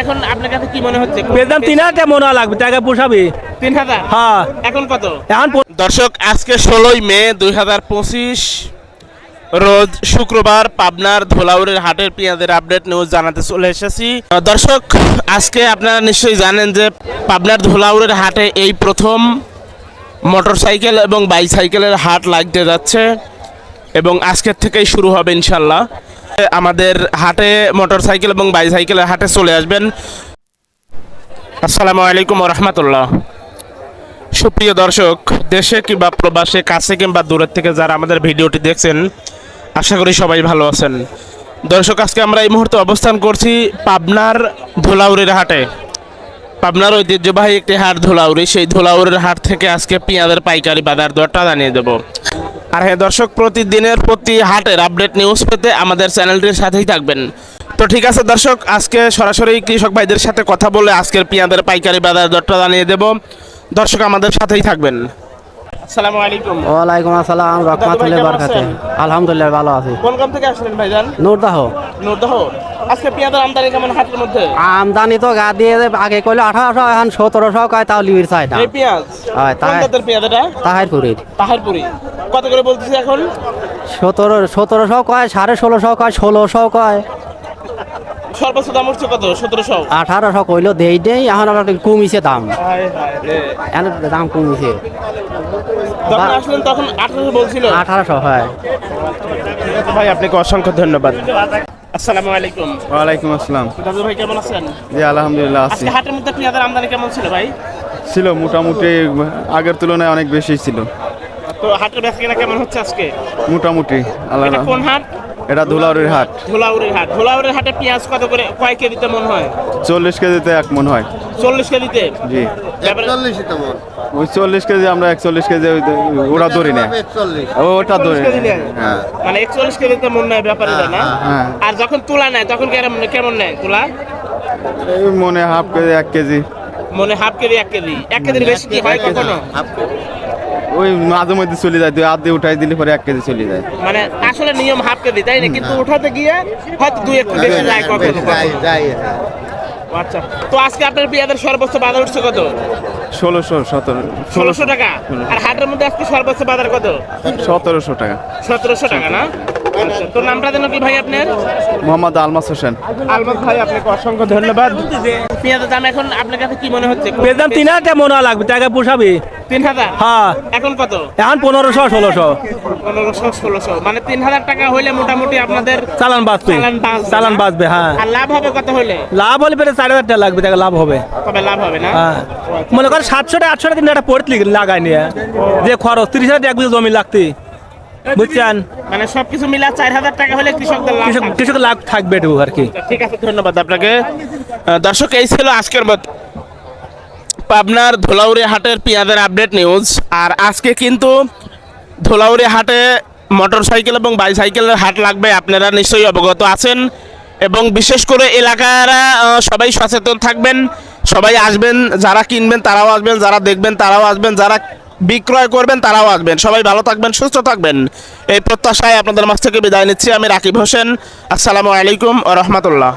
এখন আপনার কাছে কি মনে হচ্ছে? পেতাম তিন হাজার মনে হয় লাগবে টাকা পোষাবে। তিন হাজার? হ্যাঁ। এখন কত? এখন দর্শক আজকে ষোলোই মে দুই হাজার পঁচিশ রোজ শুক্রবার পাবনার ধোলাউরের হাটের পেঁয়াজের আপডেট নিউজ জানাতে চলে এসেছি। দর্শক আজকে আপনারা নিশ্চয়ই জানেন যে পাবনার ধোলাউরের হাটে এই প্রথম মোটরসাইকেল এবং বাইসাইকেলের হাট লাগতে যাচ্ছে এবং আজকের থেকেই শুরু হবে ইনশাল্লাহ। আমাদের হাটে মোটরসাইকেল এবং বাইসাইকেলের হাটে চলে আসবেন। আসসালামু আলাইকুম রহমতুল্লাহ। সুপ্রিয় দর্শক, দেশে কিংবা প্রবাসে, কাছে কিংবা দূরের থেকে যারা আমাদের ভিডিওটি দেখছেন, আশা করি সবাই ভালো আছেন। দর্শক, আজকে আমরা এই মুহূর্তে অবস্থান করছি পাবনার ধোলাউরির হাটে। পাবনার ঐতিহ্যবাহী একটি হাট ধোলাউরি সেই ধোলাউরির হাট থেকে আজকে পেঁয়াজের পাইকারি বাজার দরটা জানিয়ে দেব। আর হ্যাঁ দর্শক, প্রতিদিনের প্রতি হাটের আপডেট নিউজ পেতে আমাদের চ্যানেলটির সাথেই থাকবেন। তো ঠিক আছে, দর্শক, আজকে সরাসরি কৃষক ভাইদের সাথে কথা বলে আজকের পেঁয়াজের পাইকারি বাজার দরটা জানিয়ে দেব। দর্শক, আমাদের সাথেই থাকবেন। আসসালামু আলাইকুম। ওয়ালাইকুম আসসালাম রহমাতুল্লাহ কেমন আলহামদুলিল্লাহ ভালো আছি। কোন গ্রাম থেকে আসলেন ভাইজান? নূরদাহ। নূরদহ। আজকে পেঁয়াজের আমদানি কেমন হাটের মধ্যে? আমদানি তো গা দিয়ে আগে কইলে আঠারোশো এখন সতেরোশো কয় তাও লিবির চাই না এই পেঁয়াজ? কোন তাই- জাতের পেঁয়াজ এটা? তাহারপুরের। তাহারপুরি। কত করে বলতেছি এখন? সতেরো সতেরোশো কয় সাড়ে ষোলোশো কয় ষোলোশো কয়। সর্বোচ্চ দাম উঠছে কত? সতেরোশো। আঠারোশো কইলো দেই দেই এখন আবার কমিছে দাম। এখন দাম কমিছে। যখন আসলেন তখন আঠারোশো বলছিল? আঠারোশো হয়। ভাই আপনাকে অসংখ্য ধন্যবাদ। আসসালামু আলাইকুম। ওয়ালাইকুম আসসালাম। দাদু ভাই কেমন আছেন? জি আলহামদুলিল্লাহ আছি। হাটের মধ্যে পেঁয়াজের আমদানি কেমন ছিল ভাই? ছিল মোটামুটি আগের তুলনায় অনেক বেশি ছিল। তো হাটের বেচা কেমন হচ্ছে আজকে? মোটামুটি আল্লাহ কোন হাট? এটা ধুলাউরির হাট। ধুলাউরির হাট। ধুলাউরির হাটে পেঁয়াজ কত করে? কয় কেজিতে মন হয়? চল্লিশ কেজিতে এক মন হয়। চল্লিশ কেজিতে? জি। ওই চল্লিশ কেজি আমরা একচল্লিশ কেজি ওই ওরা ধরি না। ও, ওটা ধরি 40 কেজি নেয়? হ্যাঁ। মানে একচল্লিশ কেজিতে মন নেয় ব্যাপারীরা না? হ্যাঁ। আর যখন তুলা নেয় তখন কেমন কেমন নেয় তুলা? মনে হাফ কেজি এক কেজি। মনে হাফ কেজি এক কেজি। এক কেজির বেশি কি হয় কখনো? ওই মাঝে মধ্যে চলে যায় দুই হাত দিয়ে উঠাই দিলে পরে এক কেজি চলে যায়। মানে আসলে নিয়ম হাফ কেজি তাই না? কিন্তু উঠাতে গিয়ে হয়তো দুই একটু বেশি যায় কখনো কখনো। আচ্ছা তো আজকে আপনার পেঁয়াজের সর্বোচ্চ বাজার উঠছে কত? ষোলোশো সতেরো ষোলোশো টাকা? আর হাটের মধ্যে আজকে সর্বোচ্চ বাজার কত? সতেরোশো টাকা। সতেরোশো টাকা না? আচ্ছা তো নামটা যেন কি ভাই আপনার? মোহাম্মদ আলমাস হোসেন। আলমত ভাই আপনাকে অসংখ্য ধন্যবাদ। পেঁয়াজের দাম এখন আপনার কাছে কি মনে হচ্ছে? পেতাম তিন হাজার টাকা মনে হয় লাগবে টাকা পোষাবে। তিন হাজার হ্যাঁ। এখন কত? এখন পনেরোশো ষোলোশো। পনেরোশো ষোলোশো। মানে তিন হাজার টাকা হইলে মোটামুটি আপনাদের চালান বাঁচবে। চালান বাঁচবে চালান হ্যাঁ। আর লাভ হবে কত হলে লাভ হলে পেলে চার হাজার টাকা লাগবে টাকা লাভ হবে। তবে লাভ হবে না? হ্যাঁ। মনে করেন সাতশো টাকা আটশো টাকা কিন্তু একটা পড়তে লাগাই নিয়ে। যে খরচ তিরিশ হাজার টাকা এক বিঘা জমি লাগতে। বুঝছেন? মানে সবকিছু মিলা চার হাজার টাকা হলে কৃষকদের লাভ কৃষক। লাভ থাকবে একটু আর কি। ঠিক আছে ধন্যবাদ আপনাকে। দর্শক এই ছিল আজকের মত পাবনার ধোলাউরি হাটের পেঁয়াজের আপডেট নিউজ আর আজকে কিন্তু ধোলাউরি হাটে মোটরসাইকেল এবং বাইসাইকেলের হাট লাগবে, আপনারা নিশ্চয়ই অবগত আছেন। এবং বিশেষ করে এলাকারা সবাই সচেতন থাকবেন, সবাই আসবেন, যারা কিনবেন তারাও আসবেন, যারা দেখবেন তারাও আসবেন, যারা বিক্রয় করবেন তারাও আসবেন। সবাই ভালো থাকবেন, সুস্থ থাকবেন। এই প্রত্যাশায় আপনাদের মাছ থেকে বিদায় নিচ্ছি, আমি রাকিব হোসেন। আসসালামু আলাইকুম রহমতুল্লাহ।